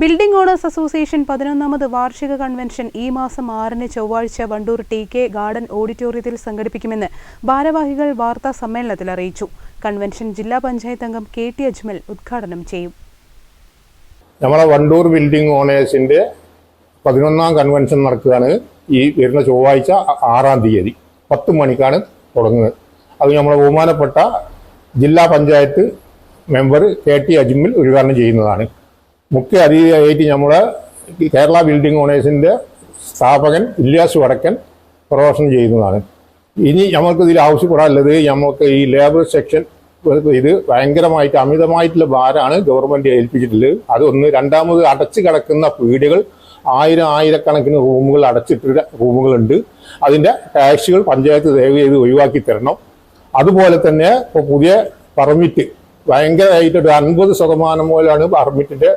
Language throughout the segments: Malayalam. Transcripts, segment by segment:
building owners association പതിനൊന്നാമത് വാർഷിക കൺവെൻഷൻ ഈ മാസം ആറിന് ചൊവ്വാഴ്ച വണ്ടൂർ ടി കെ ഗാർഡൻ ഓഡിറ്റോറിയത്തിൽ സംഘടിപ്പിക്കുമെന്ന് ഭാരവാഹികൾ വാർത്താ സമ്മേളനത്തിൽ അറിയിച്ചു. കൺവെൻഷൻ ജില്ലാ പഞ്ചായത്ത് അംഗം കെ ടി അജ്മൽ ഉദ്ഘാടനം ചെയ്യും. നമ്മളെ വണ്ടൂർ ബിൽഡിംഗ് ഓണേഴ്സിന്റെ പതിനൊന്നാം കൺവെൻഷൻ നടക്കുകയാണ് ഈ വരുന്ന ചൊവ്വാഴ്ച ആറാം തീയതി. പത്ത് മണിക്കാണ് തുടങ്ങുന്നത്. അത് നമ്മളെ ബഹുമാനപ്പെട്ട ജില്ലാ panchayat member K T Ajmal ഉദ്ഘാടനം ചെയ്യുന്നതാണ്. മുഖ്യ അതിഥിയായിട്ട് നമ്മൾ കേരള ബിൽഡിംഗ് ഓണേഴ്സിന്റെ സ്ഥാപകൻ ഇല്യാസ് വടക്കൻ പ്രഭാഷണം ചെയ്യുന്നതാണ്. ഇനി നമുക്ക് ഇതിൽ ആവശ്യപ്പെടാനുള്ളത് നമുക്ക് ഈ ലേബർ സെക്ഷൻ ഇത് ഭയങ്കരമായിട്ട് അമിതമായിട്ടുള്ള ഭാരമാണ് ഗവൺമെന്റ് ഏൽപ്പിച്ചിട്ടുള്ളത്. അതൊന്ന് രണ്ടാമത് അടച്ചു കിടക്കുന്ന വീടുകൾ ആയിരം ആയിരക്കണക്കിന് റൂമുകൾ അടച്ചിട്ടുള്ള റൂമുകളുണ്ട്. അതിന്റെ ടാക്സുകൾ പഞ്ചായത്ത് ദയവ് ചെയ്ത് ഒഴിവാക്കി തരണം. അതുപോലെ തന്നെ ഇപ്പോൾ പുതിയ പെർമിറ്റ് ഭയങ്കരമായിട്ട് ഒരു അൻപത് ശതമാനം പോലാണ് പെർമിറ്റിന്റെ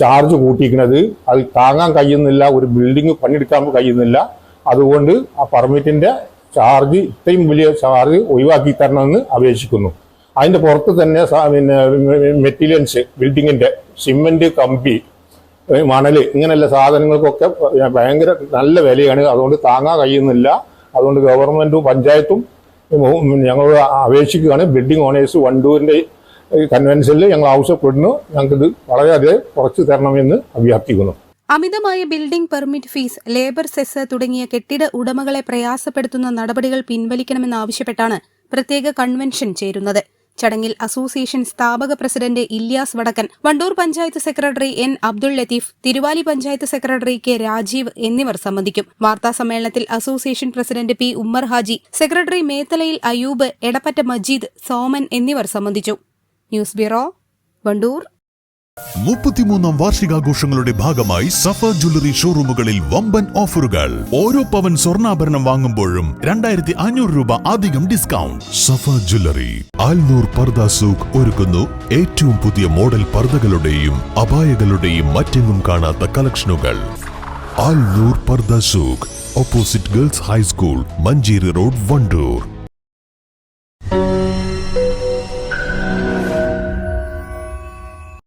ചാർജ് കൂട്ടിയിരിക്കുന്നത്. അത് താങ്ങാൻ കഴിയുന്നില്ല ഒരു ബിൽഡിംഗ് പണിയെടുക്കാൻ കഴിയുന്നില്ല. അതുകൊണ്ട് ആ പെർമിറ്റിന്റെ ചാർജ് ഇത്രയും വലിയ ചാർജ് ഒഴിവാക്കി തരണമെന്ന് അപേക്ഷിക്കുന്നു. അതിന്റെ പുറത്ത് തന്നെ പിന്നെ മെറ്റീരിയൽസ് ബിൽഡിങ്ങിന്റെ സിമെന്റ് കമ്പി മണൽ ഇങ്ങനെയുള്ള സാധനങ്ങൾക്കൊക്കെ ഭയങ്കര നല്ല വിലയാണ്. അതുകൊണ്ട് താങ്ങാൻ കഴിയുന്നില്ല. അതുകൊണ്ട് ഗവൺമെന്റും പഞ്ചായത്തും ഞങ്ങൾ അപേക്ഷിക്കുകയാണ്. ബിൽഡിംഗ് ഓണേഴ്സ് വണ്ടൂരിന്റെ കൺവെൻഷനിൽ ഞങ്ങൾ ആവശ്യപ്പെടുന്നു. ഞങ്ങൾക്കിത് വളരെയധികം കുറച്ച് തരണമെന്ന് അഭ്യർത്ഥിക്കുന്നു. അമിതമായ building permit fees labour cess തുടങ്ങിയ കെട്ടിട ഉടമകളെ പ്രയാസപ്പെടുത്തുന്ന നടപടികൾ പിൻവലിക്കണമെന്നാവശ്യപ്പെട്ടാണ് പ്രത്യേക കൺവെൻഷൻ ചേരുന്നത്. ചടങ്ങിൽ അസോസിയേഷൻ സ്ഥാപക president Ilyas Vadakkan Wandoor panchayat secretary N Abdul Latheef Thiruvali panchayat secretary K Rajeev എന്നിവർ സംബന്ധിക്കും. വാർത്താ സമ്മേളനത്തിൽ association president P Ummer Haji secretary മേത്തലയിൽ Ayub Edappatta Majeed Soman എന്നിവർ സംബന്ധിച്ചു. News bureau Wandoor. മുപ്പത്തിമൂന്നാം വാർഷികാഘോഷങ്ങളുടെ ഭാഗമായി സഫ ജ്വല്ലറി ഷോറൂമുകളിൽ വമ്പൻ ഓഫറുകൾ. ഓരോ പവൻ സ്വർണാഭരണം വാങ്ങുമ്പോഴും രണ്ടായിരത്തി അഞ്ഞൂറ് രൂപ അധികം ഡിസ്കൗണ്ട്. സഫ ജ്വല്ലറി ആൽനൂർ പർദ സൂഖ് ഒരുക്കുന്നു. ഏറ്റവും പുതിയ മോഡൽ പർദകളുടെയും അപായകളുടെയും മറ്റെങ്ങും കാണാത്ത കളക്ഷനുകൾ. Alnoor Pardha Souq opposite girls high school Manjeri road Wandoor.